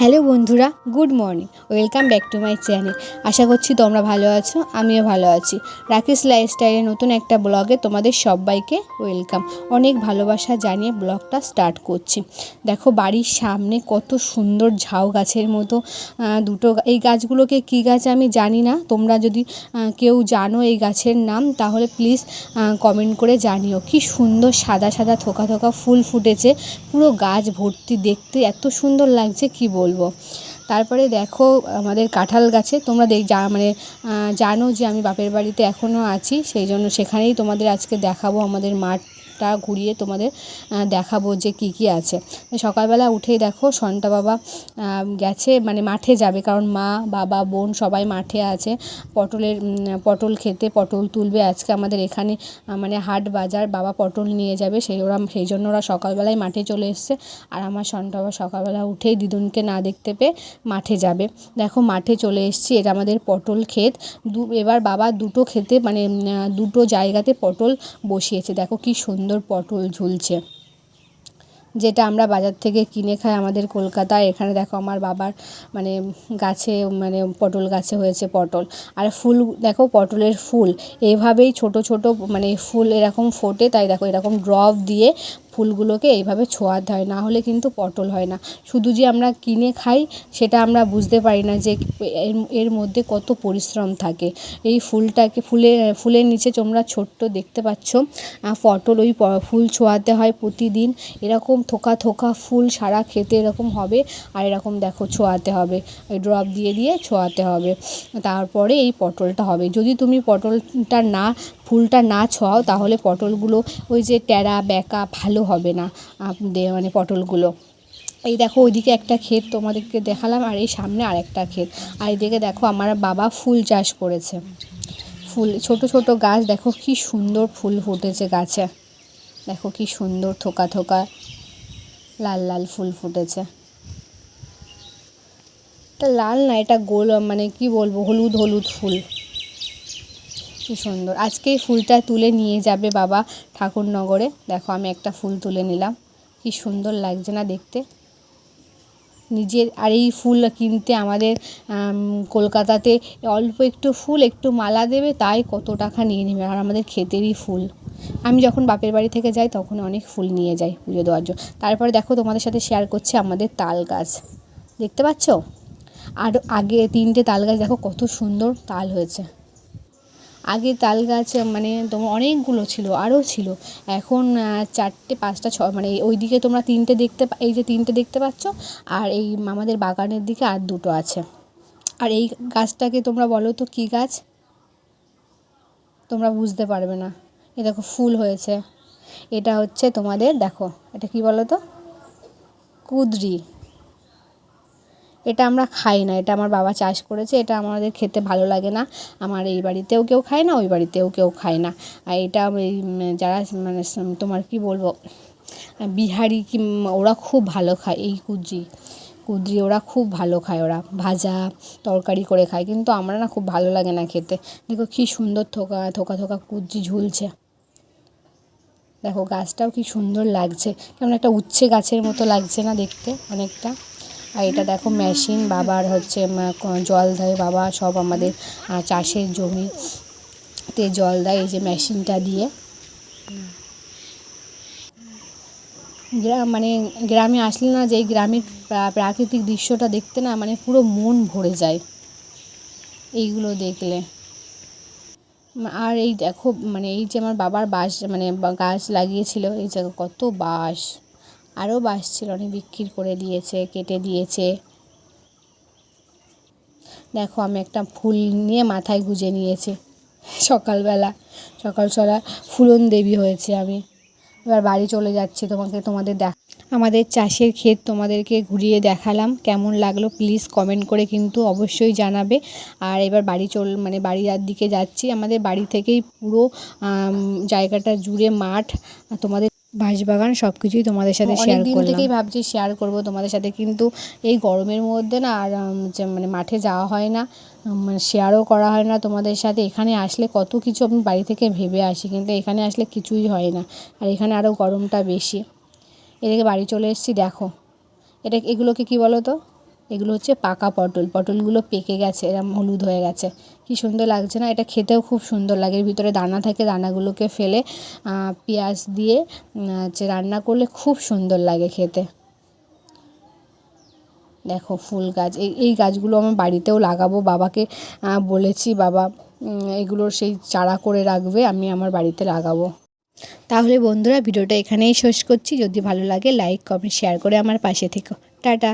Hello বন্ধুরা, good morning, welcome back to my channel. আশা করছি তোমরা ভালো আছো, আমিও ভালো আছি। রাকেশ লাইফস্টাইলের নতুন একটা ব্লগে তোমাদের সবাইকে ওয়েলকাম। অনেক ভালোবাসা জানিয়ে ব্লগটা স্টার্ট করছি। দেখো বাড়ির সামনে কত সুন্দর ঝাউ গাছের মতো দুটো এই গাছগুলোকে কী গাছ আমি জানি না। তোমরা যদি কেউ জানো এই গাছের নাম, তাহলে প্লিজ কমেন্ট করে জানিও। কি সুন্দর সাদা সাদা থোকা থোকা ফুল ফুটেছে, পুরো গাছ ভর্তি দেখতে, এত সুন্দর লাগছে, কি বলব। তারপরে দেখো আমাদের কাঁঠাল গাছে, তোমরা দেখ, যা মানে জানো যে আমি বাপের বাড়িতে এখনও আছি, সেই জন্য সেখানেই তোমাদের আজকে দেখাবো আমাদের মাঠটা ঘুরিয়ে তোমাদের দেখাবো যে কি কি আছে। সকালবেলা উঠেই দেখো সন্তা বাবা গেছে মানে মাঠে যাবে, কারণ মা, বাবা, বোন সবাই মাঠে আছে। পটলের পটল খেতে পটল তুলবে আজকে আমাদের এখানে মানে হাট বাজার, বাবা পটল নিয়ে যাবে, সেই ওরা, সেই জন্য ওরা সকালবেলায় মাঠে চলে এসছে। আর আমার সন্তা বাবা সকালবেলা উঠেই দিদুনকে না দেখতে পেয়ে মাঠে যাবে। দেখো মাঠে চলে এসেছি, এটা আমাদের পটল ক্ষেত। দু, এবার বাবা দুটো খেতে মানে দুটো জায়গাতে পটল বসিয়েছে। দেখো কি সুন্দর পটল ঝুলছে। যেটা আমরা বাজার থেকে কিনে খাই আমাদের কলকাতায়। এখানে দেখো আমার বাবার মানে গাছে মানে পটল গাছে হয়েছে পটল। আর ফুল দেখো পটলের ফুল। এভাবেই ছোট ছোট মানে ফুল এরকম ফোটে, তাই দেখো এরকম ড্রপ দিয়ে ফুলগুলোকে এইভাবে ছোঁয়াতে হয়, না হলে কিন্তু পটল হয় না। শুধু যে আমরা কিনে খাই, সেটা আমরা বুঝতে পারি না যে এর এর মধ্যে কত পরিশ্রম থাকে। এই ফুলটাকে, ফুলে, ফুলের নিচে তোমরা ছোট্ট দেখতে পাচ্ছ পটল ওই ফুল ছোঁয়াতে হয় প্রতিদিন। এরকম থোকা থোকা ফুল সারা খেতে এরকম হবে, আর এরকম দেখো ছোঁয়াতে হবে। ওই ড্রপ দিয়ে দিয়ে ছোঁয়াতে হবে। তারপরে এই পটলটা হবে। যদি তুমি পটলটা না, ফুলটা না ছোঁয়াও, তাহলে পটলগুলো ওই যে ট্যাড়া ব্যাকা ভালো হবে না মানে পটলগুলো। এই দেখো, ওইদিকে একটা ক্ষেত তোমাদেরকে দেখালাম, আর এই সামনে আরেকটা ক্ষেত। আর এদিকে দেখো, আমার বাবা ফুল চাষ করেছে। ফুল, ছোট ছোট গাছ, দেখো কি সুন্দর ফুল ফুটেছে গাছে। দেখো কি সুন্দর থোকা থোকা লাল লাল ফুল ফুটেছে। এটা লাল না, এটা গোল মানে কি বলব, হলুদ হলুদ ফুল। কি সুন্দর। আজকে ফুলটা তুলে নিয়ে যাবে বাবা ঠাকুরনগরে। দেখো, আমি একটা ফুল তুলে নিলাম। কি সুন্দর লাগছে না দেখতে? নিজের, আর এই ফুল কিনতে আমাদের কলকাতাতে অল্প একটু ফুল, একটু মালা দেবে, তাই কত টাকা নিয়ে নেবে। আর আমাদের ক্ষেতেরই ফুল। আমি যখন বাপের বাড়ি থেকে যাই, তখন অনেক ফুল নিয়ে যাই পুজো দেওয়ার জন্য। তারপরে দেখো, তোমাদের সাথে শেয়ার করছে আমাদের তাল গাছ। দেখতে পাচ্ছ? আর আগে তিনটে তাল গাছ, দেখো কত সুন্দর তাল হয়েছে। আগে তাল গাছ মানে তোমার অনেকগুলো ছিল আরও ছিল। এখন চারটে, পাঁচটা, ছ মানে ওই দিকে তোমরা তিনটে দেখতে এই যে তিনটে দেখতে পাচ্ছ, আর এই আমাদের বাগানের দিকে আর দুটো আছে। আর এই গাছটাকে তোমরা বলো তো কী গাছ? তোমরা বুঝতে পারবে না। এ দেখো, ফুল হয়েছে। এটা হচ্ছে তোমাদের, দেখো, এটা কি বলো তো? কুদরি। এটা আমরা খাই না, এটা আমার বাবা চাষ করেছে, এটা আমাদের খেতে ভালো লাগে না। আমার এই বাড়িতেও কেউ খায় না, ওই বাড়িতেও কেউ খায় না। আর এটা যারা মানে তোমার কি বলব, বিহারি কি, ওরা খুব ভালো খায়, এই কুদ্রি। কুদ্রি ওরা খুব ভালো খায় ওরা, ভাজা, তরকারি করে খায়, কিন্তু আমরা না খুব ভালো লাগে না খেতে। দেখো কি সুন্দর থোকা থোকা থোকা কুদ্রি ঝুলছে। দেখো গাছটাও কি সুন্দর লাগছে, কেমন একটা উচ্ছে গাছের মতো লাগছে না দেখতে অনেকটা। আর এটা দেখো মেশিন বাবার হচ্ছে জল দেয় বাবা, সব আমাদের চাষের জমিতে জল দেয় এই যে মেশিনটা দিয়ে। গ্রাম মানে গ্রামে আসলে না যে গ্রামের প্রাকৃতিক দৃশ্যটা দেখতে না মানে পুরো মন ভরে যায়। এইগুলো দেখলে। আর এই দেখো মানে এই যে আমার বাবার বাঁশ মানে গাছ লাগিয়েছিল, এই জায়গা কত বাঁশ। আরও বাঁশ ছিল অনেক বিক্রি করে দিয়েছে, কেটে দিয়েছে। দেখো, আমি একটা ফুল নিয়ে মাথায় গুজে নিয়েছি। সকালবেলা, সকাল সকাল ফুলন দেবী হয়েছে আমি। এবার বাড়ি চলে যাচ্ছি তোমাকে, তোমাদের দেখ আমাদের চাষের ক্ষেত তোমাদেরকে ঘুরিয়ে দেখালাম। কেমন লাগল প্লিজ কমেন্ট করে কিন্তু অবশ্যই জানাবে। আর এবার বাড়ি চল মানে বাড়ির দিকে যাচ্ছি। আমাদের বাড়ি থেকেই পুরো জায়গাটা জুড়ে মাঠ। তোমাদের বাঁশবাগান সব কিছুই তোমাদের সাথে শেয়ার করলাম। থেকেই ভাবছি শেয়ার করব তোমাদের সাথে কিন্তু এই গরমের মধ্যে না আর মানে মাঠে যাওয়া হয় না মানে শেয়ারও করা হয় না তোমাদের সাথে। এখানে আসলে কত কিছু আমি বাড়ি থেকে ভেবে আসি কিন্তু এখানে আসলে কিছুই হয় না। আর এখানে আরও গরমটা বেশি। এদিকে বাড়ি চলে এসেছি দেখো। এটা এগুলোকে কি বলো তো এগুলো হচ্ছে পাকা পটল। পটলগুলো পেকে গেছে এরম হলুদ হয়ে গেছে। কি সুন্দর লাগছে না, এটা খেতেও খুব সুন্দর লাগে। ভিতরে দানা থাকে, দানাগুলোকে ফেলে পেঁয়াজ দিয়ে হচ্ছে রান্না করলে খুব সুন্দর লাগে খেতে। দেখো ফুল গাছ, এই এই গাছগুলো আমার বাড়িতেও লাগাবো, বাবাকে বলেছি, বাবা এগুলোর সেই চারা করে রাখবে, আমি আমার বাড়িতে লাগাবো। তাহলে বন্ধুরা, ভিডিওটা এখানেই শেষ করছি। যদি ভালো লাগে, লাইক, কমেন্ট, শেয়ার করে আমার পাশে থেকো। টাটা।